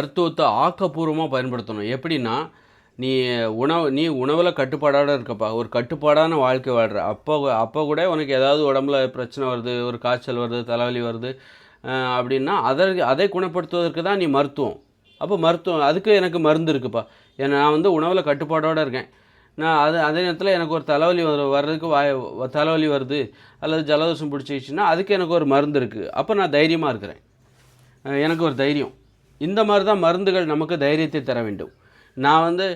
மருத்துவத்தை ஆக்கப்பூர்வமாக பயன்படுத்தணும். எப்படின்னா நீ உணவு நீ உணவில் கட்டுப்பாடோட இருக்கப்பா. ஒரு கட்டுப்பாடான வாழ்க்கை வாழ்கிற அப்போ அப்போ கூட உனக்கு ஏதாவது உடம்புல பிரச்சனை வருது ஒரு காய்ச்சல் வருது தலைவலி வருது அப்படின்னா அதற்கு அதை குணப்படுத்துவதற்கு தான் நீ மருத்துவம். அப்போ மருத்துவம் அதுக்கு எனக்கு மருந்து இருக்குப்பா. ஏன்னா நான் வந்து உணவில் கட்டுப்பாடோடு இருக்கேன். நான் அது அதே நேரத்தில் எனக்கு ஒரு தலைவலி வர வர்றதுக்கு வாய் தலைவலி வருது அல்லது ஜலதோஷம் பிடிச்சிச்சின்னா அதுக்கு எனக்கு ஒரு மருந்து இருக்குது அப்போ நான் தைரியமாக இருக்கிறேன். எனக்கு ஒரு தைரியம். இந்த மாதிரி தான் மருந்துகள் நமக்கு தைரியத்தை தர வேண்டும். நான் வந்து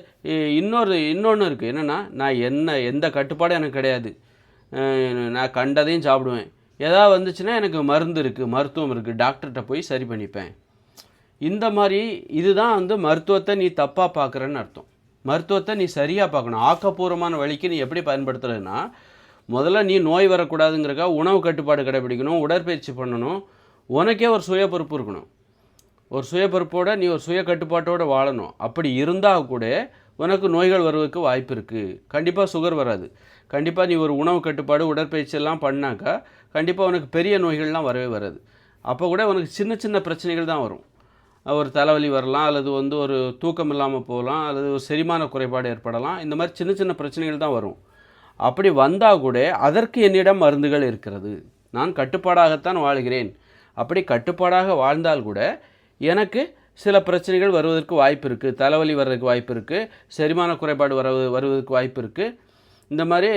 இன்னொரு இன்னொன்று இருக்குது என்னென்னா நான் என்ன எந்த கட்டுப்பாடும் எனக்கு கிடையாது. நான் கண்டதையும் சாப்பிடுவேன். எதாவது வந்துச்சுன்னா எனக்கு மருந்து இருக்குது மருத்துவம் இருக்குது டாக்டர்கிட்ட போய் சரி பண்ணிப்பேன். இந்த மாதிரி இதுதான் வந்து மருத்துவத்தை நீ தப்பாக பார்க்குறன்னு அர்த்தம். மருத்துவத்தை நீ சரியாக பார்க்கணும் ஆக்கப்பூர்வமான வழிக்கு நீ எப்படி பயன்படுத்துறதுன்னா முதல்ல நீ நோய் வரக்கூடாதுங்கிறக்கா உணவு கட்டுப்பாடு கடைபிடிக்கணும் உடற்பயிற்சி பண்ணணும். உனக்கே ஒரு சுய பொறுப்பு இருக்கணும். ஒரு சுய பொறுப்போடு நீ ஒரு சுய கட்டுப்பாட்டோடு வாழணும். அப்படி இருந்தால் கூட உனக்கு நோய்கள் வருவதற்கு வாய்ப்பு இருக்குது கண்டிப்பாக சுகர் வராது. கண்டிப்பாக நீ ஒரு உணவு கட்டுப்பாடு உடற்பயிற்சி எல்லாம் பண்ணாக்கா கண்டிப்பாக உனக்கு பெரிய நோய்கள்லாம் வரவே வராது. அப்போ கூட உனக்கு சின்ன சின்ன பிரச்சனைகள் தான் வரும். ஒரு தலைவலி வரலாம் அல்லது வந்து ஒரு தூக்கம் இல்லாமல் போகலாம் அல்லது ஒரு செரிமான குறைபாடு ஏற்படலாம். இந்த மாதிரி சின்ன சின்ன பிரச்சனைகள் தான் வரும். அப்படி வந்தால் கூட அதற்கு என்னிடம் மருந்துகள் இருக்கிறது. நான் கட்டுப்பாடாகத்தான் வாழ்கிறேன். அப்படி கட்டுப்பாடாக வாழ்ந்தால் கூட எனக்கு சில பிரச்சனைகள் வருவதற்கு வாய்ப்பு இருக்குது தலைவலி வர்றதுக்கு வாய்ப்பு இருக்குது செரிமான குறைபாடு வர வருவதற்கு வாய்ப்பு இருக்குது இந்த மாதிரி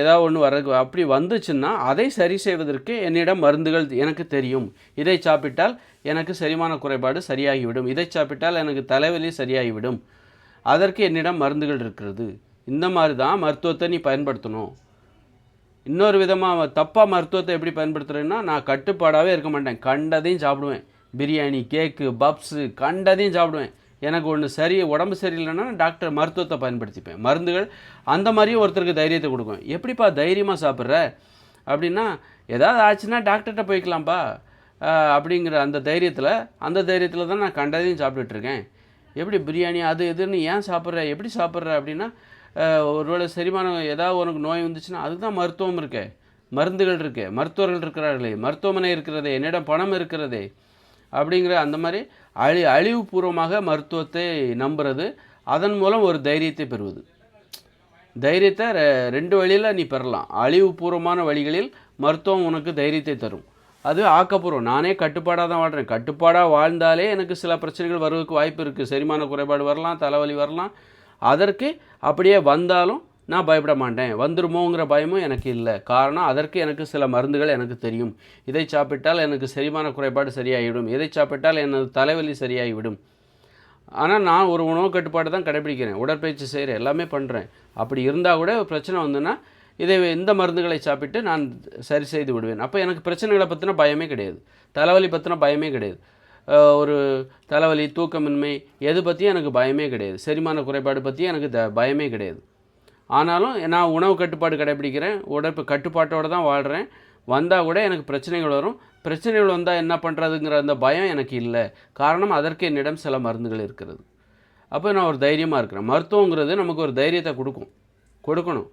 ஏதாவது ஒன்று வர்றதுக்கு அப்படி வந்துச்சுன்னா அதை சரி செய்வதற்கு என்னிடம் மருந்துகள் எனக்கு தெரியும். இதை சாப்பிட்டால் எனக்கு செரிமான குறைபாடு சரியாகிவிடும். இதை சாப்பிட்டால் எனக்கு தலைவலி சரியாகிவிடும். அதற்கு என்னிடம் மருந்துகள் இருக்கிறது. இந்த மாதிரி தான் மருத்துவத்தை நீ பயன்படுத்தணும். இன்னொரு விதமாக தப்பாக மருத்துவத்தை எப்படி பயன்படுத்துகிறேன்னா நான் கட்டுப்பாடாகவே இருக்க மாட்டேன். கண்டதையும் சாப்பிடுவேன். பிரியாணி கேக்கு பப்ஸு கண்டதையும் சாப்பிடுவேன். எனக்கு ஒன்று சரி உடம்பு சரியில்லைன்னா டாக்டர் மருத்துவத்தை பயன்படுத்திப்பேன். மருந்துகள் அந்த மாதிரியும் ஒருத்தருக்கு தைரியத்தை கொடுக்கும் எப்படிப்பா தைரியமாக சாப்பிட்ற? அப்படின்னா ஏதாவது ஆச்சுன்னா டாக்டர்கிட்ட போய்க்கலாம்ப்பா. அப்படிங்கிற அந்த தைரியத்தில் அந்த தைரியத்தில் தான் நான் கண்டதையும் சாப்பிட்டுட்ருக்கேன் எப்படி பிரியாணி அது இதுன்னு ஏன் சாப்பிட்ற? எப்படி சாப்பிட்ற அப்படின்னா ஒருவேளை செரிமானம் ஏதாவது உனக்கு நோய் வந்துச்சுன்னா அதுக்கு தான் மருத்துவம் இருக்கே. மருந்துகள் இருக்கே. மருத்துவர்கள் இருக்கிறார்களே. மருத்துவமனை இருக்கிறதே. என்னிடம் பணம் இருக்கிறதே. அப்படிங்கிற அந்த மாதிரி அழி அழிவுபூர்வமாக மருத்துவத்தை நம்புறது அதன் மூலம் ஒரு தைரியத்தை பெறுவது. தைரியத்தை ரெ- ரெண்டு வழியில் நீ பெறலாம். அழிவுபூர்வமான வழிகளில் மருத்துவம் உனக்கு தைரியத்தை தரும். அது ஆக்கப்பூர்வம். நானே கட்டுப்பாடாக தான் வாழ்கிறேன் கட்டுப்பாடாக வாழ்ந்தாலே எனக்கு சில பிரச்சனைகள் வருவதற்கு வாய்ப்பு இருக்குது செரிமான குறைபாடு வரலாம் தலைவலி வரலாம். அதற்கு அப்படியே வந்தாலும் நான் பயப்பட மாட்டேன். வந்துருமோங்கிற பயமும் எனக்கு இல்லை. காரணம் அதற்கு எனக்கு சில மருந்துகள் எனக்கு தெரியும். இதை சாப்பிட்டால் எனக்கு செரிமான குறைபாடு சரியாகிவிடும். இதை சாப்பிட்டால் எனது தலைவலி சரியாகிவிடும். ஆனால் நான் ஒரு உணவு கட்டுப்பாடு தான் கடைபிடிக்கிறேன். உடற்பயிற்சி செய்கிறேன் எல்லாமே பண்ணுறேன் அப்படி இருந்தால் கூட பிரச்சனை வந்துன்னா இதை இந்த மருந்துகளை சாப்பிட்டு நான் சரி செய்து விடுவேன். அப்போ எனக்கு பிரச்சனைகளை பற்றின பயமே கிடையாது. தலைவலி பற்றின பயமே கிடையாது. ஒரு தலைவலி தூக்கமின்மை எது பற்றியும் எனக்கு பயமே கிடையாது. செரிமான குறைபாடு பற்றி எனக்கு த பயமே கிடையாது. ஆனாலும் நான் உணவு கட்டுப்பாடு கடைப்பிடிக்கிறேன் உடற்பு கட்டுப்பாட்டோடு தான் வாழ்கிறேன் வந்தால் கூட எனக்கு பிரச்சனைகள் வரும். பிரச்சனைகள் வந்தால் என்ன பண்ணுறதுங்கிற அந்த பயம் எனக்கு இல்லை. காரணம் அதற்கு என்னிடம் சில மருந்துகள் இருக்கிறது. அப்போ நான் ஒரு தைரியமாக இருக்கிறேன். மருத்துவங்கிறது நமக்கு ஒரு தைரியத்தை கொடுக்கும். கொடுக்கணும்.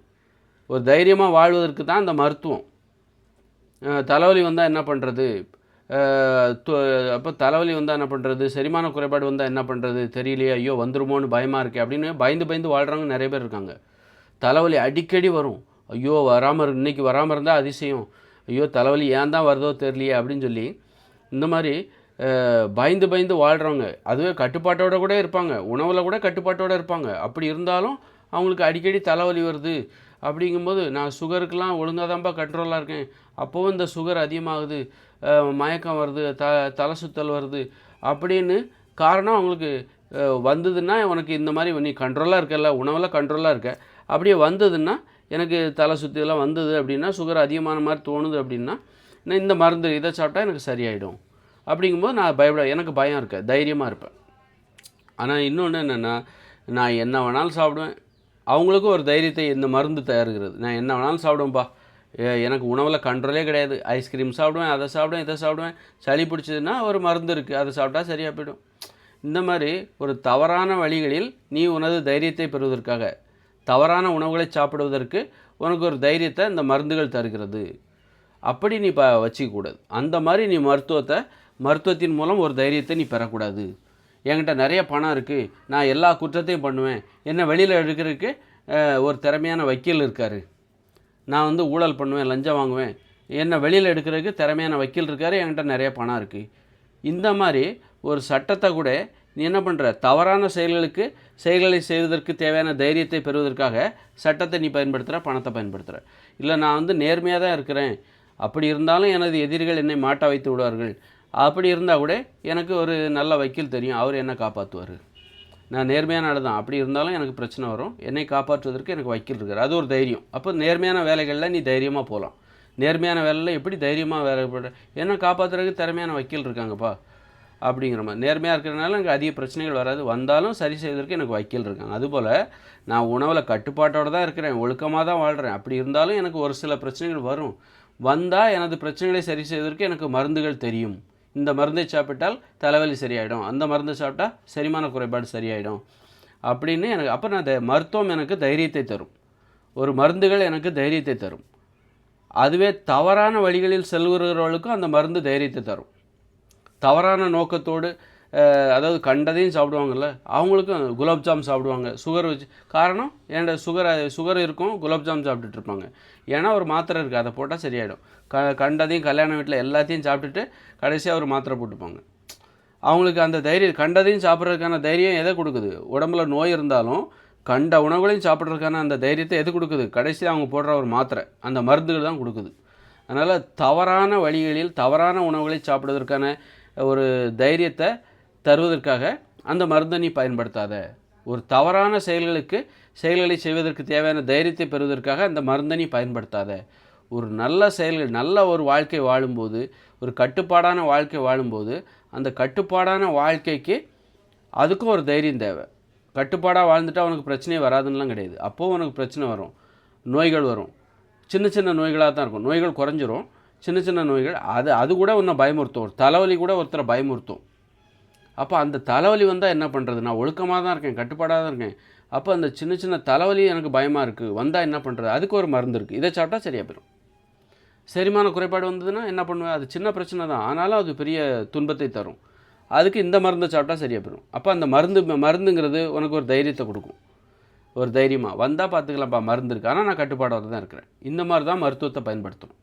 ஒரு தைரியமாக வாழ்வதற்கு தான் அந்த மருத்துவம். தலைவலி வந்தால் என்ன பண்ணுறது அப்போ தலைவலி வந்தால் என்ன பண்ணுறது செரிமான குறைபாடு வந்தால் என்ன பண்ணுறது தெரியலையே ஐயோ வந்துருமோன்னு பயமாக இருக்கே அப்படின்னு பயந்து பயந்து வாழ்கிறவங்க நிறைய பேர் இருக்காங்க. தலைவலி அடிக்கடி வரும். ஐயோ வராமல் இன்னைக்கு வராமல் இருந்தால் அதிசயம். ஐயோ தலைவலி ஏன் தான் வருதோ தெரியலையே அப்படின்னு சொல்லி இந்த மாதிரி பயந்து பயந்து வாழ்கிறவங்க அதுவே கட்டுப்பாட்டோட கூட இருப்பாங்க. உணவில் கூட கட்டுப்பாட்டோடு இருப்பாங்க. அப்படி இருந்தாலும் அவங்களுக்கு அடிக்கடி தலைவலி வருது. அப்படிங்கும்போது நான் சுகருக்கெலாம் ஒழுங்காக தான்ப்பா கண்ட்ரோலாக இருக்கேன். அப்போவும் இந்த சுகர் அதிகமாகுது. மயக்கம் வருது. த தலை சுத்தல் வருது. அப்படின்னு காரணம் அவங்களுக்கு வந்ததுன்னா உனக்கு இந்த மாதிரி நீ கண்ட்ரோலாக இருக்கல உணவில் கண்ட்ரோலாக இருக்க. அப்படியே வந்ததுன்னா எனக்கு தலை சுற்றிலாம் வந்தது அப்படின்னா சுகர் அதிகமான மாதிரி தோணுது அப்படின்னா நான் இந்த மருந்து இதை சாப்பிட்டா எனக்கு சரியாயிடும். அப்படிங்கும்போது நான் பயப்பட எனக்கு பயம் இருக்கேன் தைரியமாக இருப்பேன். ஆனால் இன்னொன்று என்னென்னா நான் என்ன வேணாலும் சாப்பிடுவேன். அவங்களுக்கும் ஒரு தைரியத்தை இந்த மருந்து தயாரிக்கிறது. நான் என்ன வேணாலும் சாப்பிடுவேன்ப்பா எனக்கு உணவில் கண்ட்ரோலே கிடையாது. ஐஸ்கிரீம் சாப்பிடுவேன் அதை சாப்பிடுவேன் இதை சாப்பிடுவேன். சளி பிடிச்சதுன்னா ஒரு மருந்து இருக்குது அதை சாப்பிட்டா சரியாக போயிடும். இந்த மாதிரி ஒரு தவறான வழிகளில் நீ உனது தைரியத்தை பெறுவதற்காக தவறான உணவுகளை சாப்பிடுவதற்கு உனக்கு ஒரு தைரியத்தை இந்த மருந்துகள் தருகிறது. அப்படி நீ ப வச்சிக்கூடாது அந்த மாதிரி நீ மருத்துவத்தை மருத்துவத்தின் மூலம் ஒரு தைரியத்தை நீ பெறக்கூடாது. என்கிட்ட நிறைய பணம் இருக்குது நான் எல்லா குற்றத்தையும் பண்ணுவேன். என்ன வெளியில் எடுக்கிறதுக்கு ஒரு திறமையான வக்கீல் இருக்கார். நான் வந்து ஊழல் பண்ணுவேன் லஞ்சம் வாங்குவேன். என்னை வெளியில் எடுக்கிறதுக்கு திறமையான வக்கீல் இருக்கார். என்கிட்ட நிறைய பணம் இருக்குது இந்த மாதிரி ஒரு சட்டத்தை கூட நீ என்ன பண்ணுற தவறான செயல்களுக்கு செயல்களை செய்வதற்கு தேவையான தைரியத்தை பெறுவதற்காக சட்டத்தை நீ பயன்படுத்துகிற பணத்தை பயன்படுத்துகிற இல்லை நான் வந்து நேர்மையாக தான் இருக்கிறேன். அப்படி இருந்தாலும் எனது எதிரிகள் என்னை மாட்ட வைத்து விடுவார்கள். அப்படி இருந்தால் கூட எனக்கு ஒரு நல்ல வக்கீல் தெரியும். அவர் என்னை காப்பாற்றுவார் நான் நேர்மையான ஆள் தான். அப்படி இருந்தாலும் எனக்கு பிரச்சனை வரும். என்னை காப்பாற்றுவதற்கு எனக்கு வக்கீல் இருக்கார். அது ஒரு தைரியம். அப்போ நேர்மையான வேலைகளில் நீ தைரியமாக போகலாம் நேர்மையான வேலையில் எப்படி தைரியமாக வேலை என்ன என்னை காப்பாற்றுறதுக்கு திறமையான வக்கீல் இருக்காங்கப்பா. அப்படிங்கிற மாதிரி. நேர்மையாக இருக்கிறனால எனக்கு அதிக பிரச்சனைகள் வராது. வந்தாலும் சரி செய்வதற்கு எனக்கு வக்கீல் இருக்காங்க. அதுபோல் நான் உணவில் கட்டுப்பாட்டோடு தான் இருக்கிறேன். ஒழுக்கமாக தான் வாழ்கிறேன் அப்படி இருந்தாலும் எனக்கு ஒரு சில பிரச்சனைகள் வரும். வந்தால் எனது பிரச்சனைகளை சரி செய்வதற்கு எனக்கு மருந்துகள் தெரியும். இந்த மருந்தை சாப்பிட்டால் தலைவலி சரியாயிடும். அந்த மருந்து சாப்பிட்டா செரிமான குறைபாடு சரியாயிடும். அப்படின்னு எனக்கு அப்போ நான் மருத்துவம் எனக்கு தைரியத்தை தரும். ஒரு மருந்துகள் எனக்கு தைரியத்தை தரும். அதுவே தவறான வழிகளில் செல்கிறவர்களுக்கும் அந்த மருந்து தைரியத்தை தரும். தவறான நோக்கத்தோடு அதாவது கண்டதையும் சாப்பிடுவாங்கல்ல அவங்களுக்கும் குலாப்ஜாம் சாப்பிடுவாங்க. சுகர் வச்சு காரணம் ஏன்டா சுகர் சுகர் இருக்கும் குலாப்ஜாம் சாப்பிட்டுட்டு இருப்பாங்க. ஏன்னா ஒரு மாத்திரை இருக்குது அதை போட்டால் சரியாயிடும். க கண்டதையும் கல்யாண வீட்டில் எல்லாத்தையும் சாப்பிட்டுட்டு கடைசியாக ஒரு மாத்திரை போட்டுப்பாங்க. அவங்களுக்கு அந்த தைரியம் கண்டதையும் சாப்பிட்றதுக்கான தைரியம் எதை கொடுக்குது? உடம்புல நோய் இருந்தாலும் கண்ட உணவுகளையும் சாப்பிட்றதுக்கான அந்த தைரியத்தை எது கொடுக்குது? கடைசியாக அவங்க போடுற ஒரு மாத்திரை அந்த மருந்துகள் தான் கொடுக்குது. அதனால் தவறான வழிகளில் தவறான உணவுகளை சாப்பிடுவதற்கான ஒரு தைரியத்தை தருவதற்காக அந்த மருந்தை நீ பயன்படுத்தாத. ஒரு தவறான செயல்களுக்கு செயல்களை செய்வதற்கு தேவையான தைரியத்தை பெறுவதற்காக அந்த மருந்தை நீ பயன்படுத்தாத. ஒரு நல்ல செயல்கள் நல்ல ஒரு வாழ்க்கை வாழும்போது ஒரு கட்டுப்பாடான வாழ்க்கை வாழும்போது அந்த கட்டுப்பாடான வாழ்க்கைக்கு அதுக்கும் ஒரு தைரியம் தேவை. கட்டுப்பாடாக வாழ்ந்துட்டால் அவனுக்கு பிரச்சனையே வராதுன்னெலாம் கிடையாது. அப்போது உனக்கு பிரச்சனை வரும். நோய்கள் வரும். சின்ன சின்ன நோய்களாக தான் இருக்கும். நோய்கள் குறைஞ்சிரும். சின்ன சின்ன நோய்கள் அது அது கூட ஒன்றை பயமுறுத்தும். ஒரு தலைவலி கூட ஒருத்தரை பயமுறுத்தும். அப்போ அந்த தலைவலி வந்தால் என்ன பண்ணுறது நான் ஒழுக்கமாக தான் இருக்கேன் கட்டுப்பாடாக தான் இருக்கேன். அப்போ அந்த சின்ன சின்ன தலைவலி எனக்கு பயமாக இருக்குது வந்தால் என்ன பண்ணுறது அதுக்கு ஒரு மருந்து இருக்குது இதை சாப்பிட்டா சரியாக போயிடும் செரிமான குறைபாடு வந்ததுன்னா என்ன பண்ணுவேன்? அது சின்ன பிரச்சனை தான். ஆனாலும் அது பெரிய துன்பத்தை தரும். அதுக்கு இந்த மருந்தை சாப்பிட்டா சரியாக போயிடும் அப்போ அந்த மருந்து மருந்துங்கிறது உனக்கு ஒரு தைரியத்தை கொடுக்கும். ஒரு தைரியமாக வந்தால் பார்த்துக்கலாம்ப்பா மருந்து இருக்குது ஆனால் நான் கட்டுப்பாடோடு தான் இருக்கிறேன். இந்த மாதிரி தான் மருத்துவத்தை பயன்படுத்தணும்.